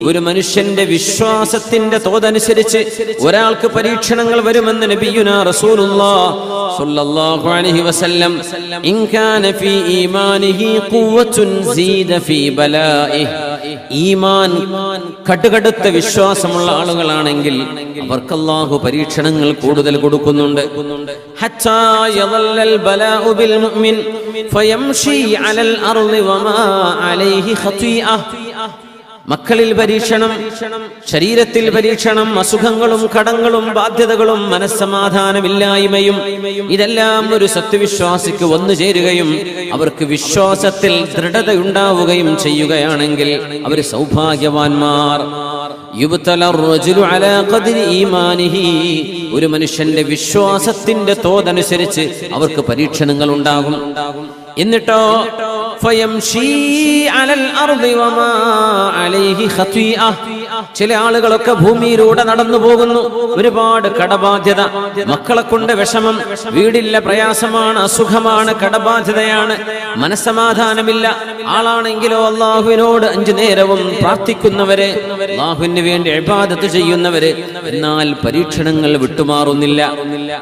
ഒരു മനുഷ്യന്റെ വിശ്വാസത്തിന്റെ തോതനുസരിച്ച് ഒരാൾക്ക് പരീക്ഷണങ്ങൾ വരുമെന്ന് നബിയുന അലൈഹി വസല്ലം ഇൻ കാന ഫീ ഈമാനിഹി ഫീ ബലാഇഹി. ഈമാൻ കടുകടുത്ത വിശ്വാസമുള്ള ആളുകളാണെങ്കിൽ അവർക്ക് അല്ലാഹു പരീക്ഷണങ്ങൾ കൂടുതൽ കൊടുക്കുന്നുണ്ട്. ഹത്താ ബലാഉ ബിൽ മുഅ്മിൻ അലൽ അർളി വമാ അലൈഹി മക്കളിൽ പരീക്ഷണം ശരീരത്തിൽ പരീക്ഷണം അസുഖങ്ങളും കടങ്ങളും ബാധ്യതകളും മനസ്സമാധാനമില്ലായ്മയും ഇതെല്ലാം ഒരു സത്യവിശ്വാസിക്ക് വന്നു ചേരുകയും അവർക്ക് വിശ്വാസത്തിൽ ദൃഢതയുണ്ടാവുകയും ചെയ്യുകയാണെങ്കിൽ അവർ സൗഭാഗ്യവാൻമാർ ഒരു മനുഷ്യന്റെ വിശ്വാസത്തിന്റെ തോതനുസരിച്ച് അവർക്ക് പരീക്ഷണങ്ങൾ ഉണ്ടാകും എന്നിട്ടോ ഫയംശീ അലൽ അർദി വമാ അലൈഹി ഖതീഅ. ചില ആളുകളൊക്കെ ഭൂമിയിലൂടെ നടന്നു പോകുന്നു. ഒരുപാട് കടബാധ്യത. മക്കളെ കൊണ്ട് വിഷമം. വീടില്ല പ്രയാസമാണ് അസുഖമാണ് കടബാധ്യതയാണ്. മനസ്സമാധാനമില്ല. ആളാണെങ്കിലോ അള്ളാഹുവിനോട് അഞ്ചു നേരവും പ്രാർത്ഥിക്കുന്നവരെ അള്ളാഹുവിന് വേണ്ടി ഇബാദത്ത് ചെയ്യുന്നവര്. എന്നാൽ പരീക്ഷണങ്ങൾ വിട്ടുമാറുന്നില്ല.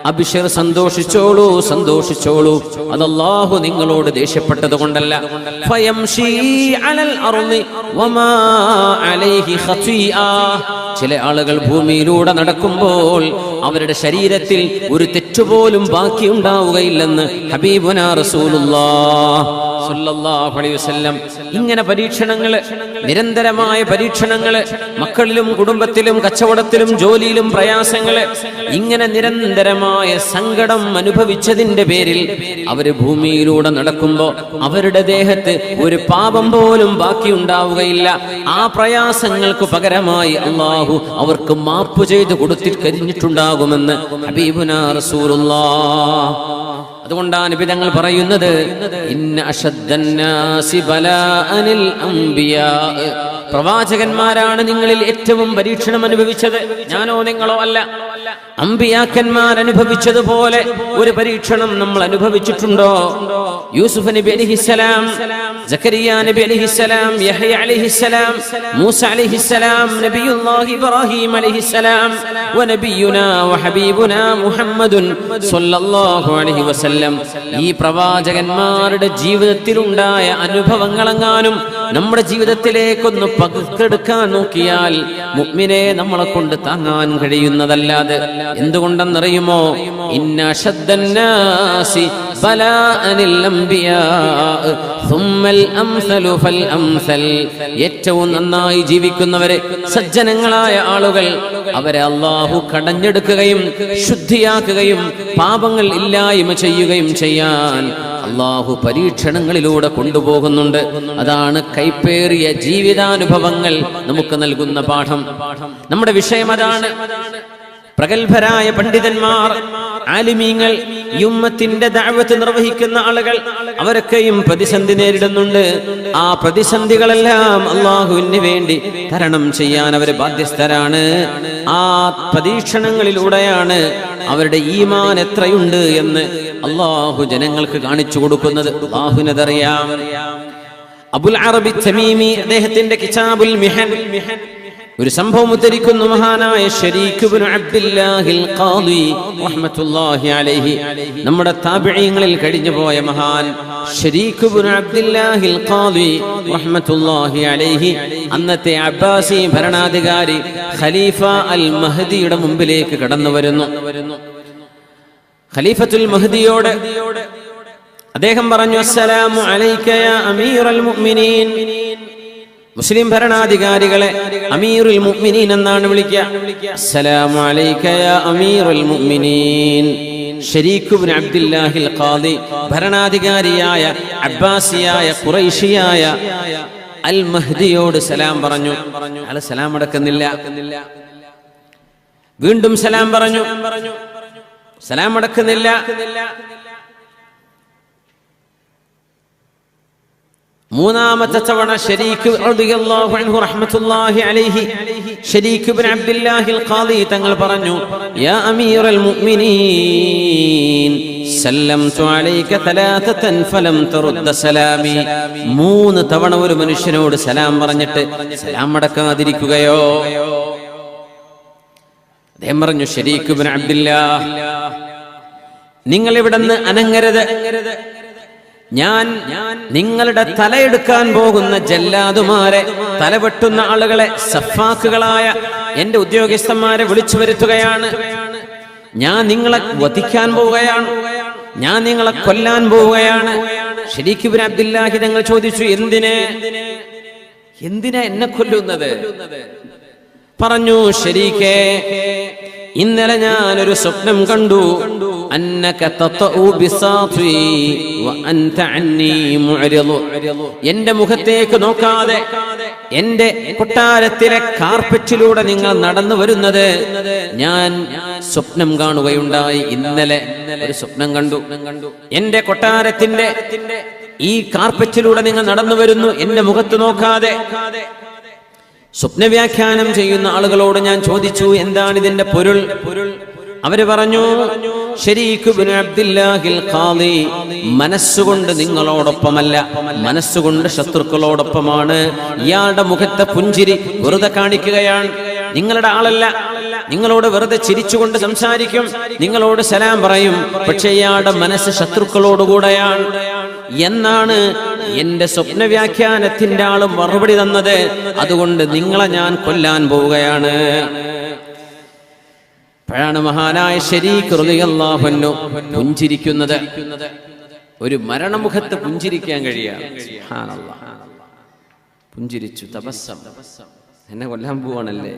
അഭിഷർ സന്തോഷിച്ചോളൂ സന്തോഷിച്ചോളൂ. അത് അള്ളാഹു നിങ്ങളോട് ദേഷ്യപ്പെട്ടത് കൊണ്ടല്ല. അലൽ വമാ അലൈഹി. ചില ആളുകൾ ഭൂമിയിലൂടെ നടക്കുമ്പോൾ അവരുടെ ശരീരത്തിൽ ഒരു തെറ്റുപോലും ബാക്കിയുണ്ടാവുകയില്ലെന്ന് ഹബീബുന സ്വല്ലല്ലാഹു അലൈഹി വസല്ലം ഇങ്ങനെ പരീക്ഷണങ്ങൾ നിരന്തരമായ പരീക്ഷണങ്ങൾ മക്കളിലും കുടുംബത്തിലും കച്ചവടത്തിലും ജോലിയിലും പ്രയാസങ്ങൾ ഇങ്ങനെ നിരന്തരമായ സങ്കടം അനുഭവിച്ചതിന്റെ പേരിൽ അവർ ഭൂമിയിലൂടെ നടക്കുമ്പോ അവരുടെ ദേഹത്ത് ഒരു പാപം പോലും ബാക്കി ഉണ്ടാവുകയില്ല. ആ പ്രയാസങ്ങൾക്ക് പകരമായി അള്ളാഹു അവർക്ക് മാപ്പ് ചെയ്ത് കൊടുത്തി കഴിഞ്ഞിട്ടുണ്ടാകുമെന്ന് ഹബീബുന അതുകൊണ്ടാണ് വിധങ്ങൾ പറയുന്നത്. ഇന്ന ബലാഅനിൽ അംബിയാ. പ്രവാചകന്മാരാണ് നിങ്ങളിൽ ഏറ്റവും പരീക്ഷണം അനുഭവിച്ചത്. ഞാനോ നിങ്ങളോ അല്ല. അമ്പിയാക്കന്മാർ അനുഭവിച്ചതുപോലെ ഒരു പരീക്ഷണം നമ്മൾ അനുഭവിച്ചിട്ടുണ്ടോ? യൂസുഫ് നബി അലിഹിസലാം ജക്കരിയ നബി അലിഹിസലാം യഹയ അലിഹിസലാം മൂസ അലിഹിസലാം നബിയുല്ലാഹി ഇബ്രാഹിം അലിഹിസലാം വനബിയുനാ വഹബീബുനാ മുഹമ്മദുൻ സ്വല്ലല്ലാഹു അലൈഹി വസല്ലം. ഈ പ്രവാചകന്മാരുടെ ജീവിതത്തിലുണ്ടായ അനുഭവങ്ങളെങ്ങാനും നമ്മുടെ ജീവിതത്തിലേക്കൊന്ന് പകുത്തെടുക്കാൻ നോക്കിയാൽ മുഗ്മിനെ നമ്മളെ കൊണ്ട് താങ്ങാൻ കഴിയുന്നതല്ലാതെ എന്തുകൊണ്ടെന്നറിയുമോ? ഏറ്റവും നന്നായി ജീവിക്കുന്നവരെ സജ്ജനങ്ങളായ ആളുകൾ അവരെ അള്ളാഹു കടഞ്ഞെടുക്കുകയും ശുദ്ധിയാക്കുകയും പാപങ്ങൾ ഇല്ലായ്മ ചെയ്യുകയും ചെയ്യാൻ അള്ളാഹു പരീക്ഷണങ്ങളിലൂടെ കൊണ്ടുപോകുന്നുണ്ട്. അതാണ് കൈപ്പേറിയ ജീവിതാനുഭവങ്ങൾ നമുക്ക് നൽകുന്ന പാഠം. നമ്മുടെ വിഷയം അതാണ്. പ്രഗത്ഭരായ പണ്ഡിതന്മാർ ആലിമീങ്ങൾ യുമ്മത്തിന്റെ ദഅവത്ത് നിർവഹിക്കുന്ന ആളുകൾ അവരൊക്കെയും പ്രതിസന്ധി നേരിടുന്നുണ്ട്. ആ പ്രതിസന്ധികളെല്ലാം അള്ളാഹുവിന് വേണ്ടി തരണം ചെയ്യാൻ അവർ ബാധ്യസ്ഥരാണ്. ആ പരീക്ഷണങ്ങളിലൂടെയാണ് അവരുടെ ഈമാൻ എത്രയുണ്ട് എന്ന് അള്ളാഹു ജനങ്ങൾക്ക് കാണിച്ചു കൊടുക്കുന്നത്. അള്ളാഹുവിനതറിയാം. അബുൽ അറബി തമീമി അദ്ദേഹത്തിന്റെ കിതാബുൽ മിഹൻ ഒരു സംഭവം ഉദ്ധരിക്കുന്നു മഹാനായ അലൈഹി. നമ്മുടെ താബിഈങ്ങളിൽ കഴിഞ്ഞു പോയ മഹാൻ അലൈഹി. അന്നത്തെ അബ്ബാസി ഭരണാധികാരി ഖലീഫ അൽ മഹദിയുടെ മുമ്പിലേക്ക് കടന്നു വരുന്നു. ഖലീഫത്തുൽ മഹദിയോട് അദ്ദേഹം പറഞ്ഞു അസ്സലാമു അലൈക്കയാ അമീറൽ മുഅ്മിനീൻ. മുസ്ലിം ഭരണാധികാരികളെ അമീറുൽ മുഅ്മിനീൻ എന്നാണ് വിളിക്കുക. അസ്സലാമു അലൈക യാ അമീറുൽ മുഅ്മിനീൻ. ഷരീഖ് ഇബ്നു അബ്ദുല്ലാഹിൽ ഖാദി ഭരണാധികാരിയായ അബ്ബാസിയായ ഖുറൈശിയായ അൽ മഹ്ദിയോട് സലാം പറഞ്ഞു. അയാൾ സലാം അടക്കുന്നില്ല. വീണ്ടും സലാം പറഞ്ഞു. സലാം അടക്കുന്നില്ല. മൂന്നാമത്തെ തവണ അൻഹു റഹ്മത്തുള്ളാഹി അലൈഹി ഷരീഖ് ഇബ്നു അബ്ദുല്ലാഹിൽ ഖാദി തങ്ങൾ പറഞ്ഞു യാ അമീറൽ മുഅ്മിനീൻ സല്ലംതു അലൈക തലാതതൻ ഫലം തറുദ്ദ സലാമി. മൂന്ന് തവണ ഒരു മനുഷ്യനോട് സലാം പറഞ്ഞിട്ട് സലാം മടക്കാതിരിക്കുകയോ അദ്ദേഹം പറഞ്ഞു ഷരീഖുബിൻ അബ്ദില്ലാ നിങ്ങൾ ഇവിടുന്ന് അനങ്ങരുത്. ഞാൻ നിങ്ങളുടെ തലയെടുക്കാൻ പോകുന്ന ജല്ലാതുമാരെ തലവെട്ടുന്ന ആളുകളെ സഫാക്കുകളായ എന്റെ ഉദ്യോഗസ്ഥന്മാരെ വിളിച്ചു വരുത്തുകയാണ്. ഞാൻ നിങ്ങളെ വധിക്കാൻ പോവുകയാണ്. ഞാൻ നിങ്ങളെ കൊല്ലാൻ പോവുകയാണ്. ശരിക്കും അബ്ദുല്ലാഹി ഞങ്ങൾ ചോദിച്ചു എന്തിനെ? എന്തിനാ എന്നെ കൊല്ലുന്നത്? പറഞ്ഞു ശരീക്കേ ഇന്നലെ ഞാനൊരു സ്വപ്നം കണ്ടു. എന്റെ മുഖത്തേക്ക് നോക്കാതെ എന്റെ കൊട്ടാരത്തിലെ കാർപ്പറ്റിലൂടെ നിങ്ങൾ നടന്നു വരുന്നത് ഞാൻ സ്വപ്നം കാണുകയുണ്ടായി. ഇന്നലെ ഒരു സ്വപ്നം കണ്ടു. എന്റെ കൊട്ടാരത്തിന്റെ ഈ കാർപ്പറ്റിലൂടെ നിങ്ങൾ നടന്നു വരുന്നു. എന്റെ മുഖത്ത് നോക്കാതെ സ്വപ്നവ്യാഖ്യാനം ചെയ്യുന്ന ആളുകളോട് ഞാൻ ചോദിച്ചു എന്താണ് ഇതിന്റെ പൊരുൾ? അവർ പറഞ്ഞു മനസ്സുകൊണ്ട് നിങ്ങളോടൊപ്പമല്ല. മനസ്സുകൊണ്ട് ശത്രുക്കളോടൊപ്പമാണ്. ഇയാളുടെ മുഖത്തെ പുഞ്ചിരി വെറുതെ കാണിക്കുകയാണ്. നിങ്ങളുടെ ആളല്ല. നിങ്ങളോട് വെറുതെ ചിരിച്ചുകൊണ്ട് സംസാരിക്കും. നിങ്ങളോട് സലാം പറയും. പക്ഷെ ഇയാളുടെ മനസ്സ് ശത്രുക്കളോടുകൂടെയാണ്. എന്നാണ് എന്റെ സ്വപ്ന വ്യാഖ്യാനത്തിന്റെ ആളും മറുപടി തന്നത് അതുകൊണ്ട് നിങ്ങളെ ഞാൻ കൊല്ലാൻ പോവുകയാണ്. അപ്പോഴാണ് മഹാനായ ശരീകൃതിയല്ലാഹന്നു പുഞ്ചിരിക്കുന്നത്. ഒരു മരണമുഖത്ത് പുഞ്ചിരിക്കാൻ കഴിയാണ്. പുഞ്ചിരിച്ചു തപസ്സം. എന്നെ കൊല്ലാൻ പോവാണല്ലേ?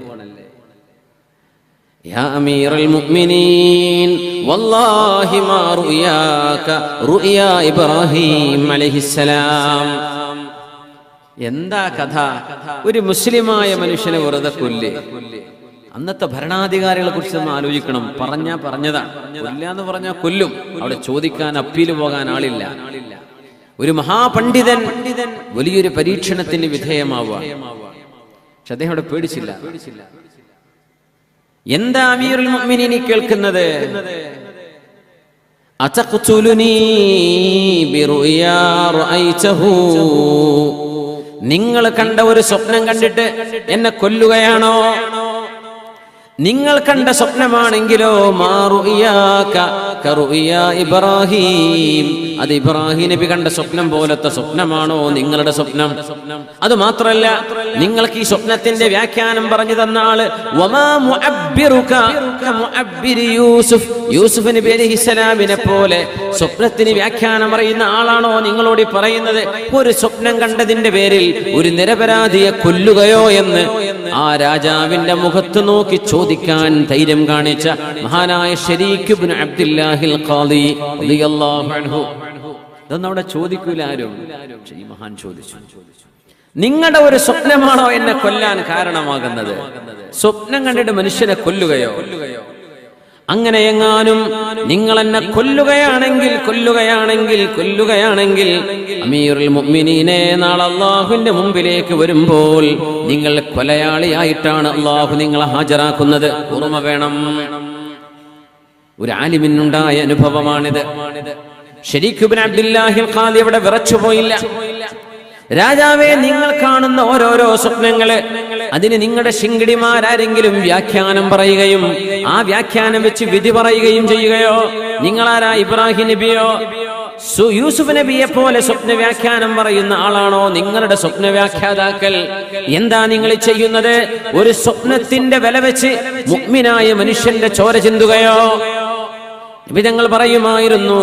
يا أمير المؤمنين والله ما رؤياك رؤيا إبراهيم عليه السلام എന്താ കഥ ഒരു മുസ്ലിമായ മനുഷ്യനെ വെറുതെ കൊല്ലേ അന്നത്തെ ഭരണാധികാരികളെ കുറിച്ച് നമ്മൾ ആലോചിക്കണം പറഞ്ഞാ പറഞ്ഞതാണ് കൊല്ല എന്ന് പറഞ്ഞാൽ കൊല്ലും അവിടെ ചോദിക്കാൻ അപ്പീൽ പോകാൻ ആളില്ല ഒരു മഹാപണ്ഡിതൻ വലിയൊരു പരീക്ഷണത്തിന് വിധേയമാവുക പക്ഷെ അദ്ദേഹം അവിടെ പേടിച്ചില്ല എന്താ അമീറുൽ മുഅ്മിനീനി കേൾക്കുന്നത്? അതഖ്തുലുനീ നിങ്ങൾ കണ്ട ഒരു സ്വപ്നം കണ്ടിട്ട് എന്നെ കൊല്ലുകയാണോ? നിങ്ങൾ കണ്ട സ്വപ്നമാണെങ്കിലോ ഇബ്രാഹിം. അത് ഇബ്രാഹിം നബി കണ്ട സ്വപ്നം പോലത്തെ സ്വപ്നമാണോ നിങ്ങളുടെ സ്വപ്നം? അത് മാത്രല്ല നിങ്ങൾക്ക് ഈ സ്വപ്നത്തിന്റെ വ്യാഖ്യാനം പറഞ്ഞു തന്ന ആൾ യൂസുഫ്. യൂസുഫ് നബി അലൈഹിസ്സലാമിനെ പോലെ സ്വപ്നത്തിന് വ്യാഖ്യാനം അറിയുന്ന ആളാണോ നിങ്ങളോട് പറയുന്നത്? ഒരു സ്വപ്നം കണ്ടതിന്റെ പേരിൽ ഒരു നിരപരാധിയെ കൊല്ലുകയോ എന്ന് ആ രാജാവിന്റെ മുഖത്ത് നോക്കി ചോദിക്കാൻ ധൈര്യം കാണിച്ച മഹാനായ ഷരീഖ് ഇബ്നു അബ്ദുല്ലാഹിൽ ഖാദി റളിയല്ലാഹു അൻഹു. ഇതൊന്നും അവിടെ ചോദിക്കൂല ആരും. ഈ മഹാൻ ചോദിച്ചു. നിങ്ങളുടെ ഒരു സ്വപ്നമാണോ എന്നെ കൊല്ലാൻ കാരണമാകുന്നത്? സ്വപ്നം കണ്ടിട്ട് മനുഷ്യനെ കൊല്ലുകയോ കൊല്ലുകയോ? അങ്ങനെ എങ്ങാനും നിങ്ങൾ എന്നെ കൊല്ലുകയാണെങ്കിൽ കൊല്ലുകയാണെങ്കിൽ കൊല്ലുകയാണെങ്കിൽ അമീറുൽ മുഅ്മിനീനെ നാളെ അള്ളാഹുവിന്റെ മുമ്പിലേക്ക് വരുമ്പോൾ നിങ്ങൾ കൊലയാളിയായിട്ടാണ് അള്ളാഹു നിങ്ങളെ ഹാജരാക്കുന്നത്. ഓർമ്മ വേണം. ഒരു ആലിമിനുണ്ടായ അനുഭവമാണിത്. ശരിക്കും അബ്ദുല്ലാഹിൽ ഖാദി അവിടെ വിറച്ചുപോയില്ല രാജാവേ നിങ്ങൾ കാണുന്ന ഓരോരോ സ്വപ്നങ്ങൾ അതിന് നിങ്ങളുടെ ശിങ്കിടിമാരാരെങ്കിലും വ്യാഖ്യാനം പറയുകയും ആ വ്യാഖ്യാനം വെച്ച് വിധി പറയുകയും ചെയ്യുകയോ? നിങ്ങളാരാ ഇബ്രാഹിം നബിയോ? സു- യൂസുഫ് നബിയെ പോലെ സ്വപ്ന വ്യാഖ്യാനം പറയുന്ന ആളാണോ നിങ്ങളുടെ സ്വപ്ന വ്യാഖ്യാതാക്കൾ എന്താ നിങ്ങൾ ചെയ്യുന്നത്? ഒരു സ്വപ്നത്തിന്റെ വില വെച്ച് മുഗ്മിനായ മനുഷ്യന്റെ ചോര ചിന്തുകയോ? വിധങ്ങൾ പറയുമായിരുന്നു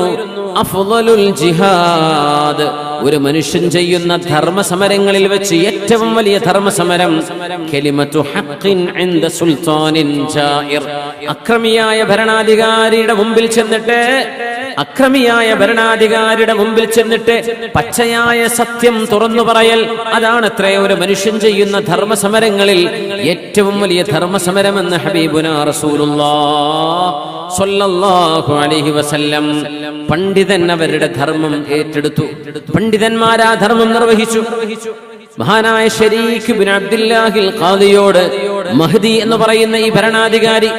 അഫ്ളലുൽ ജിഹാദ്. ഒരു മനുഷ്യൻ ചെയ്യുന്ന ധർമ്മസമരങ്ങളിൽ വെച്ച് ഏറ്റവും വലിയ ധർമ്മസമരം അക്രമിയായ ഭരണാധികാരിയുടെ മുമ്പിൽ ചെന്നിട്ട് അക്രമിയായ ഭരണാധികാരിയുടെ മുമ്പിൽ ചെന്നിട്ട് പച്ചയായ സത്യം തുറന്നു പറയൽ. അതാണ് എത്ര ഒരു മനുഷ്യൻ ചെയ്യുന്ന ധർമ്മസമരങ്ങളിൽ ഏറ്റവും വലിയ ധർമ്മസമരമെന്ന് ഹബീബുന റസൂലുള്ള സ്വല്ലല്ലാഹു അലൈഹി വസല്ലം പണ്ഡിതൻ അവരുടെ ധർമ്മം ഏറ്റെടുത്തു. പണ്ഡിതന്മാരാ ധർമ്മം നിർവഹിച്ചു. മഹാനായ ഷരീഖ് ബിൻ അബ്ദുല്ലാഹിൽ ഖാദിയോട് മഹദി എന്ന് പറയുന്ന ഈ ഭരണാധികാരി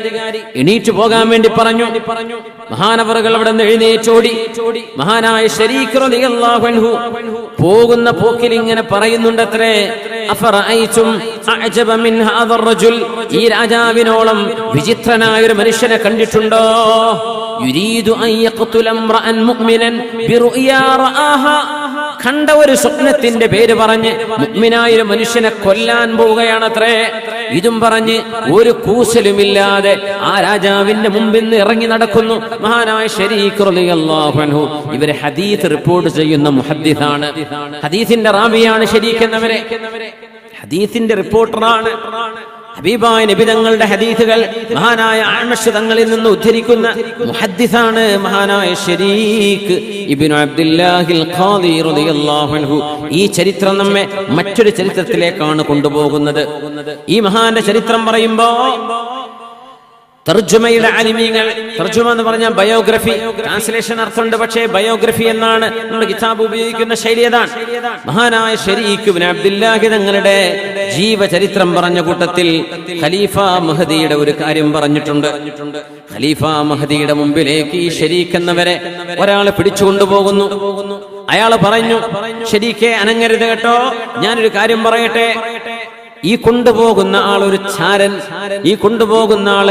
എണീറ്റ് പോകാൻ വേണ്ടി പറഞ്ഞു. മഹാനവറുകൾ അവിടെ നിന്ന് എഴുന്നേറ്റോടി. മഹാനായ ശരീഖ് റളിയല്ലാഹു പോകുന്ന പോക്കിൽ ഇങ്ങനെ പറയുന്നുണ്ടത്രേ അഫറഅയ്തും അഅജബ മിൻ ഈ രാജാവിനോളം വിചിത്രനായ ഒരു മനുഷ്യനെ കണ്ടിട്ടുണ്ടോ? യുരീദു മുഅ്മിനൻ ബിറുയാ റആഹാ. കണ്ട ഒരു സ്വപ്നത്തിന്റെ പേര് പറഞ്ഞ് മുഗ്മിനായൊരു മനുഷ്യനെ കൊല്ലാൻ പോവുകയാണത്രേ. ഇതും പറഞ്ഞ് ഒരു കൂസലുമില്ലാതെ ആ രാജാവിന്റെ മുമ്പിൽ നിന്ന് ഇറങ്ങി നടക്കുന്നു. മഹാനായ ഷരീഖ് റളിയല്ലാഹു അൻഹു. ഇവരെ ഹദീസ് റിപ്പോർട്ട് ചെയ്യുന്ന മുഹദ്ദിസാണ്. ഹദീസിന്റെ റാബിയാണ് എന്നവരെ. ഹദീസിന്റെ റിപ്പോർട്ടറാണ്. ഹബീബായ നബിതങ്ങളുടെ ഹദീസുകൾ മഹാനായ ആമഷ് തങ്ങളിൽ നിന്ന് ഉദ്ധരിക്കുന്ന മുഹദ്ദിസാണ് മഹാനായ ഷരീഖ് ഇബ്നു അബ്ദുല്ലാഹിൽ ഖാദി റളിയല്ലാഹു അൻഹു. ഈ ചരിത്രം നമ്മെ മറ്റൊരു ചരിത്രത്തിലേക്കാണ് കൊണ്ടുപോകുന്നത്. ഈ മഹാന്റെ ചരിത്രം പറയുമ്പോ തർജുമയുടെ അലിമീങ്ങൾ തർജുമ എന്ന് പറഞ്ഞാൽ ബയോഗ്രഫി. ട്രാൻസ്ലേഷൻ അർത്ഥമുണ്ട് പക്ഷേ ബയോഗ്രഫി എന്നാണ്. നമ്മൾ കിതാബ് ഉപയോഗിക്കുന്ന ശൈലി അതാണ് മഹാനായ ഷരീഖ് ബിൻ അബ്ദുല്ലാഹി തങ്ങളുടെ ജീവചരിത്രം പറഞ്ഞ കൂട്ടത്തിൽ ഖലീഫ മഹദിയുടെ ഒരു കാര്യം പറഞ്ഞിട്ടുണ്ട്. ഖലീഫ മഹദിയുടെ മുമ്പിലേക്ക് ഈ ഷരീഖ് എന്നവരെ ഒരാളെ പിടിച്ചുകൊണ്ടുപോകുന്നു അയാൾ പറഞ്ഞു ഷരീഖെ അനങ്ങരുത് കേട്ടോ. ഞാനൊരു കാര്യം പറയട്ടെ. ഈ കൊണ്ടുപോകുന്ന ആൾ ഒരു ചാരൻ. ഈ കൊണ്ടുപോകുന്ന ആൾ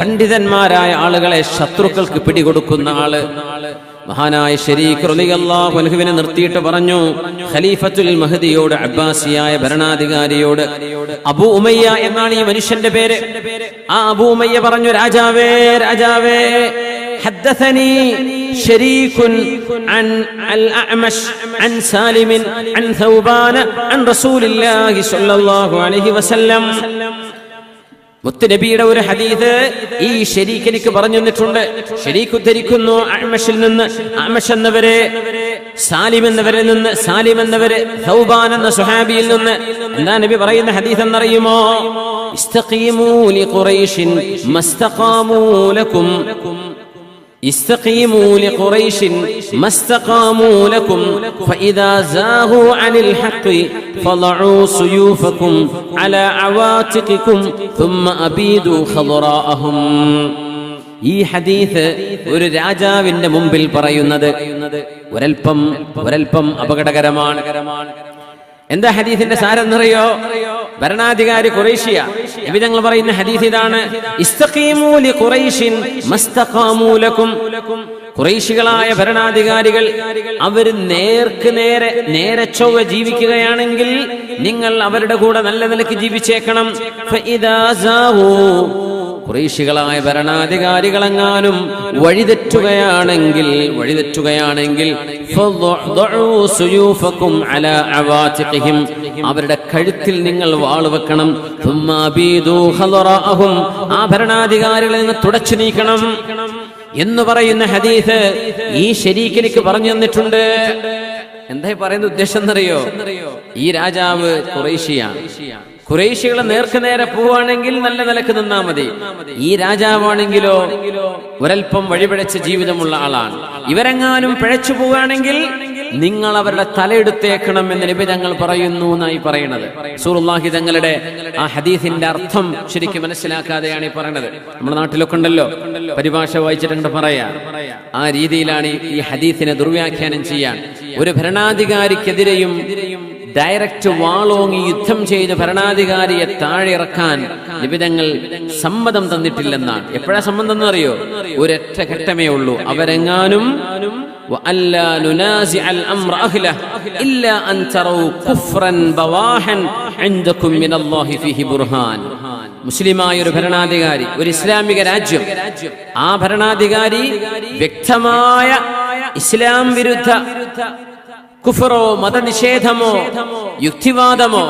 പണ്ഡിതന്മാരായ ആളുകളെ ശത്രുക്കൾക്ക് പിടികൊടുക്കുന്ന ആൾ. മഹാനായ ഷരീഖ് റളിയല്ലാഹു അൻഹുവിനെ നിർത്തിയിട്ട് പറഞ്ഞു ഖലീഫത്തുൽ മഹദിയോട് അബ്ബാസിയായ ഭരണാധികാരിയോട് അബു ഉമയ്യ എന്നാണ് ഈ മനുഷ്യന്റെ പേര്. ആ അബു ഉമയ്യ പറഞ്ഞു രാജാവേ രാജാവേ حدثني شريك عن الأعمش عن سالم عن ثوبان عن رسول الله صلى الله عليه وسلم മുത്തുനബിയുടെ ഒരു ഹദീസ് ഈ ഷരീഖ് എനിക്ക് പറഞ്ഞു തന്നിട്ടുണ്ട് ഷരീഖ് ഉദ്ധരിക്കുന്നു അഹ്മഷിൽ നിന്ന് അഹ്മഷ് എന്നവരെ സാലിം എന്നവരിൽ നിന്ന് സാലിം എന്നവര് സൗബാൻ എന്ന സുഹാബിയിൽ നിന്ന് എന്താ നബി പറയുന്ന ഹദീസ് എന്നറിയുമോ ഇസ്തഖീമൂ ലിഖുറൈഷിൻ മസ്തഖാമൂ ലക്കും استقيموا لقريش ما استقاموا لكم فإذا زاغوا عن الحق فضعوا سيوفكم على عواتقكم ثم أبيدوا خضراءهم ഈ ഹദീസ് ഒരു രാജാവിന്റെ മുമ്പിൽ പറയുന്നത് ഒരൽപ്പം ഒരൽപ്പം അപകടകരമാണ് എന്താ ഹദീസിന്റെ സാരം എന്നറിയോ ഭരണാധികാരി ഖുറൈശിയ. നബി ഞങ്ങൾ പറയുന്ന ഹദീസ് ഇതാണ്. കുറേശികളായ ഭരണാധികാരികൾ അവർ നേർക്ക് നേരെ നേരെ ചൊവ്വ ജീവിക്കുകയാണെങ്കിൽ നിങ്ങൾ അവരുടെ കൂടെ നല്ല നിലയ്ക്ക് ജീവിച്ചേക്കണം. കുറേശികളായ ഭരണാധികാരികളെങ്ങാനും വഴിതെറ്റുകയാണെങ്കിൽ വഴിതെറ്റുകയാണെങ്കിൽ അവരുടെ കഴുത്തിൽ നിങ്ങൾ വാൾ വെക്കണം. ഭരണാധികാരികളെ നിന്ന് തുടച്ചു നീക്കണം. എന്ന് പറയുന്ന ഹദീസ് ഈ ശരീക്ക് പറഞ്ഞു തന്നിട്ടുണ്ട്. എന്താ പറയുന്ന ഉദ്ദേശം എന്നറിയോ? ഈ രാജാവ് കുറേശ്യാണ് കുറേശ്യകളെ നേർക്ക് നേരെ പോവാണെങ്കിൽ നല്ല നിലയ്ക്ക് നിന്നാ മതി. ഈ രാജാവാണെങ്കിലോ ഒരൽപ്പം വഴിപിഴച്ച ജീവിതമുള്ള ആളാണ്. ഇവരെങ്ങാനും പിഴച്ചു പോവുകയാണെങ്കിൽ നിങ്ങൾ അവരുടെ തലയെടുത്തേക്കണം എന്ന് നബി തങ്ങൾ പറയുന്നു എന്നായി പറയണത് സൂറുല്ലാഹി തങ്ങളുടെ ആ ഹദീസിന്റെ അർത്ഥം ശരിക്കും മനസ്സിലാക്കാതെയാണ് ഈ പറയുന്നത് നമ്മുടെ നാട്ടിലൊക്കെ ഉണ്ടല്ലോ പരിഭാഷ വായിച്ചിട്ടുണ്ട് പറയാ. ആ രീതിയിലാണ് ഈ ഹദീസിനെ ദുർവ്യാഖ്യാനം ചെയ്യാൻ. ഒരു ഭരണാധികാരിക്കെതിരെയും ഡയറക്റ്റ് വാളോങ്ങി യുദ്ധം ചെയ്ത് ഭരണാധികാരിയെ താഴെ ഇറക്കാൻ നിബിതങ്ങൾ സമ്മതം തന്നിട്ടില്ലെന്നാണ് എപ്പോഴാ സമ്മതം എന്നറിയോ ഒരൊറ്റ ഘട്ടമേ ഉള്ളൂ അവരെങ്ങാനും وألا ننازع الأمر أهله إلا أن تروا كفرا بواحا عندكم من الله فيه برهان മുസ്ലിമായ ഒരു ഭരണാധികാരി ഒരു ഇസ്ലാമിക രാജ്യം ആ ഭരണാധികാരി വ്യക്തമായ ഇസ്ലാം വിരുദ്ധ കുഫറോ മതനിഷേധമോ യുക്തിവാദമോ